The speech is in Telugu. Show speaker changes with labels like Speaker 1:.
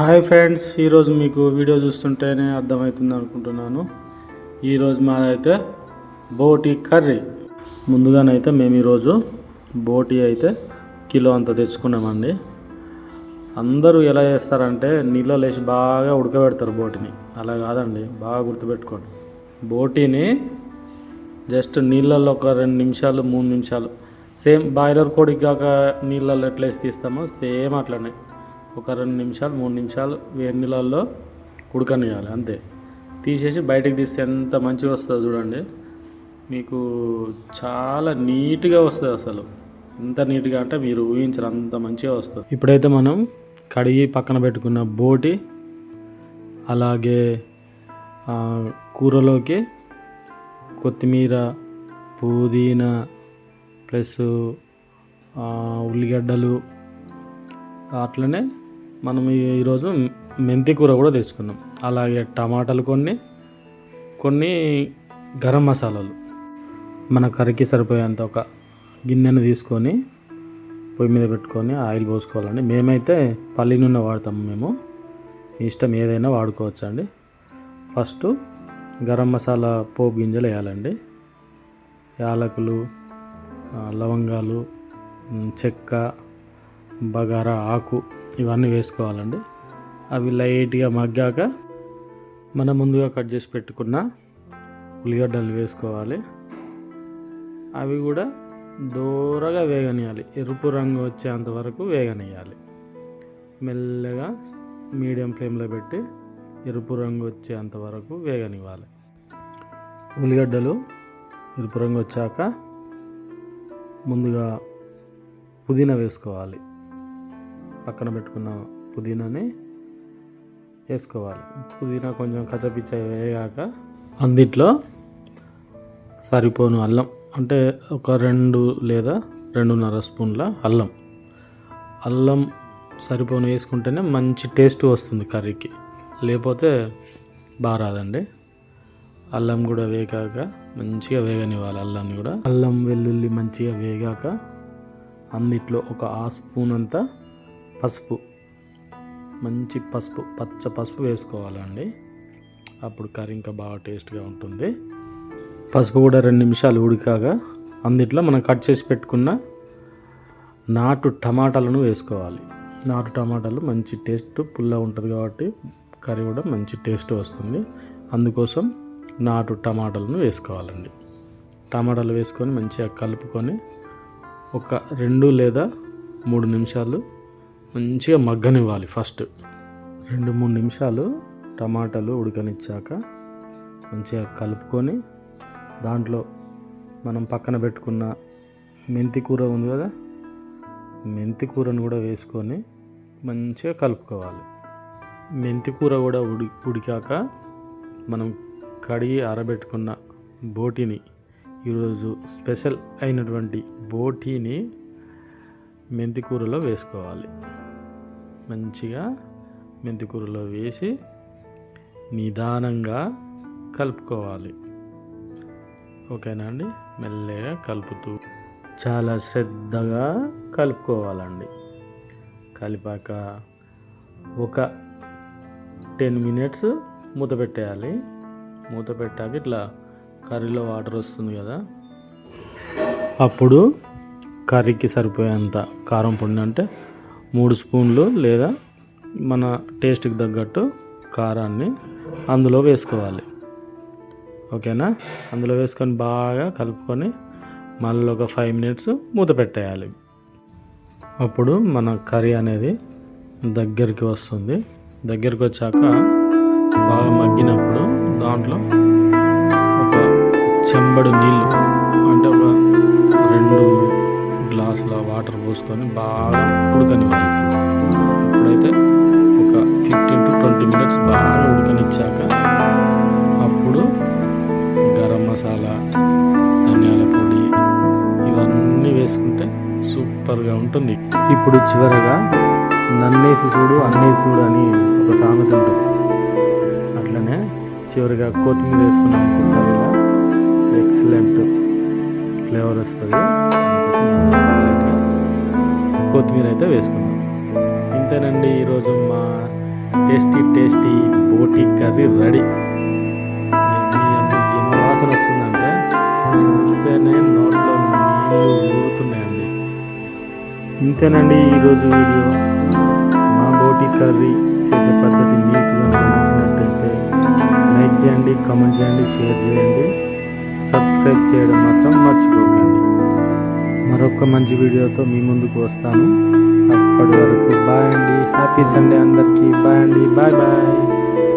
Speaker 1: హాయ్ ఫ్రెండ్స్ ఈరోజు మీకు వీడియో చూస్తుంటేనే అర్థమవుతుంది అనుకుంటున్నాను. ఈరోజు మాదైతే బోటి కర్రీ. ముందుగానైతే మేము ఈరోజు బోటి అయితే కిలో అంత తెచ్చుకున్నామండి. అందరూ ఎలా చేస్తారంటే నీళ్ళలో వేసి బాగా ఉడకబెడతారు బోటిని. అలా కాదండి బాగా గుర్తుపెట్టుకోండి. బోటిని జస్ట్ నీళ్ళల్లో ఒక రెండు నిమిషాలు మూడు నిమిషాలు సేమ్ బాయిలర్ కోడికి కాక నీళ్ళల్లో ఎట్లా వేసి తీస్తామో సేమ్ అట్లనే. ఒక రెండు నిమిషాలు మూడు నిమిషాలు వేడి నీళ్ళల్లో ఉడకనియాలి అంతే. తీసేసి బయటకు తీస్తే ఎంత మంచిగా వస్తుందో చూడండి. మీకు చాలా నీట్గా వస్తుంది అసలు. ఎంత నీట్గా అంటే మీరు ఊహించరు అంత మంచిగా వస్తుంది. ఇప్పుడైతే మనం కడిగి పక్కన పెట్టుకున్న బోటి అలాగే కూరలోకి కొత్తిమీర పుదీనా ప్లస్ ఉల్లిగడ్డలు అట్లనే మనం ఈరోజు మెంతి కూర కూడా తెచ్చుకున్నాం అలాగే టమాటాలు కొన్ని కొన్ని గరం మసాలాలు. మన కర్రీకి సరిపోయేంత ఒక గిన్నెను తీసుకొని పొయ్యి మీద పెట్టుకొని ఆయిల్ పోసుకోవాలండి. మేమైతే పల్లి నూనె వాడతాము మేము. మీ ఇష్టం ఏదైనా వాడుకోవచ్చు అండి ఫస్ట్ గరం మసాలా పోపు గింజలు వేయాలండి. యాలకులు లవంగాలు చెక్క బగారా ఆకు ఇవన్నీ వేసుకోవాలండి. అవి లైట్గా మగ్గాక మనం ముందుగా కట్ చేసి పెట్టుకున్న ఉల్లిగడ్డలు వేసుకోవాలి. అవి కూడా దూరగా వేగనియాలి ఎరుపు రంగు వచ్చేంత వరకు వేగనియాలి మెల్లగా మీడియం ఫ్లేమ్లో పెట్టి ఎరుపు రంగు వచ్చేంత వరకు వేగనివ్వాలి. ఉల్లిగడ్డలు ఎరుపు రంగు వచ్చాక ముందుగా పుదీనా వేసుకోవాలి. పక్కన పెట్టుకున్న పుదీనాని వేసుకోవాలి. పుదీనా కొంచెం కచ్చపిచ్చ వేగాక అందిట్లో సరిపోను అల్లం. అంటే ఒక రెండు లేదా రెండున్నర స్పూన్ల అల్లం. అల్లం సరిపోను వేసుకుంటేనే మంచి టేస్ట్ వస్తుంది కర్రీకి. లేకపోతే బాగా రాదండి అల్లం కూడా వేగాక మంచిగా వేగనివ్వాలి అల్లాన్ని కూడా. అల్లం వెల్లుల్లి మంచిగా వేగాక అందుట్లో ఒక ఆ స్పూన్ అంతా పసుపు. మంచి పసుపు పచ్చ పసుపు వేసుకోవాలండి. అప్పుడు కర్రీ ఇంకా బాగా టేస్ట్గా ఉంటుంది. పసుపు కూడా రెండు నిమిషాలు ఉడికాక అందుట్లో మనం కట్ చేసి పెట్టుకున్న నాటు టమాటాలను వేసుకోవాలి. నాటు టమాటాలు మంచి టేస్ట్ పుల్ల ఉంటుంది కాబట్టి కర్రీ కూడా మంచి టేస్ట్ వస్తుంది. అందుకోసం నాటు టమాటాలను వేసుకోవాలండి. టమాటాలు వేసుకొని మంచిగా కలుపుకొని ఒక రెండు లేదా మూడు నిమిషాలు మంచిగా మగ్గనివ్వాలి ఫస్ట్. రెండు మూడు నిమిషాలు టమాటాలు ఉడకనిచ్చాక మంచిగా కలుపుకొని దాంట్లో మనం పక్కన పెట్టుకున్న మెంతి కూర ఉంది కదా మెంతి కూరను కూడా వేసుకొని మంచిగా కలుపుకోవాలి. మెంతి కూర కూడా ఉడి ఉడికాక మనం కడిగి ఆరబెట్టుకున్న బోటిని ఈరోజు స్పెషల్ అయినటువంటి బోటీని మెంతికూరలో వేసుకోవాలి. మంచిగా మెంతికూరలో వేసి నిదానంగా కలుపుకోవాలి. ఓకేనా అండి? మెల్లగా కలుపుతూ చాలా శ్రద్ధగా కలుపుకోవాలండి. కలిపాక ఒక టెన్ మినిట్స్ మూత పెట్టేయాలి. మూత పెట్టాక ఇట్లా కర్రీలో వాటర్ వస్తుంది కదా. అప్పుడు కర్రీకి సరిపోయేంత కారం పొడి అంటే మూడు స్పూన్లు లేదా మన టేస్ట్కి తగ్గట్టు కారాన్ని అందులో వేసుకోవాలి. ఓకేనా? అందులో వేసుకొని బాగా కలుపుకొని మళ్ళీ ఒక ఫైవ్ మినిట్స్ మూత పెట్టేయాలి. అప్పుడు మన కర్రీ అనేది దగ్గరికి వస్తుంది. దగ్గరికి వచ్చాక బాగా మగ్గినప్పుడు దాంట్లో ఒక చెంబడు నీళ్ళు అంటే ఒక రెండు గ్లాసులో వాటర్ పోసుకొని బాగా ఉడకనివ్వాలి. ఇప్పుడైతే ఒక ఫిఫ్టీన్ టు ట్వంటీ మినిట్స్ బాగా ఉడకనిచ్చాక అప్పుడు గరం మసాలా ధనియాల పొడి ఇవన్నీ వేసుకుంటే సూపర్గా ఉంటుంది. ఇప్పుడు చివరగా నన్నేసి చూడు అన్నేసి చూడు అని ఒక సామెత ఉంటుంది. అట్లనే చివరిగా కొత్తిమీర వేసుకున్నాం కర్రీలో. ఎక్సలెంట్ ఫ్లేవర్ వస్తుంది. కొత్తిమీర అయితే వేసుకుందాం. ఇంతేనండి ఈరోజు మా టేస్టీ టేస్టీ బోటి కర్రీ రెడీ. ఎన్ని వాసన వస్తుందంటే చూస్తేనే నోట్లో నీళ్ళు ఊరుతున్నాయండి. ఇంతేనండి ఈరోజు వీడియో. మా బోటి కర్రీ చేసే పద్ధతి మీకు కనుక నచ్చినట్టయితే లైక్ చేయండి కామెంట్ చేయండి షేర్ చేయండి. సబ్స్క్రైబ్ చేయడం మాత్రం మర్చిపోకండి. మరొక మంచి వీడియోతో మీ ముందుకు వస్తాను. అప్పటి వరకు బాయ్ అండి. హ్యాపీ సండే అందరికీ. బాయ్ అండి. Bye bye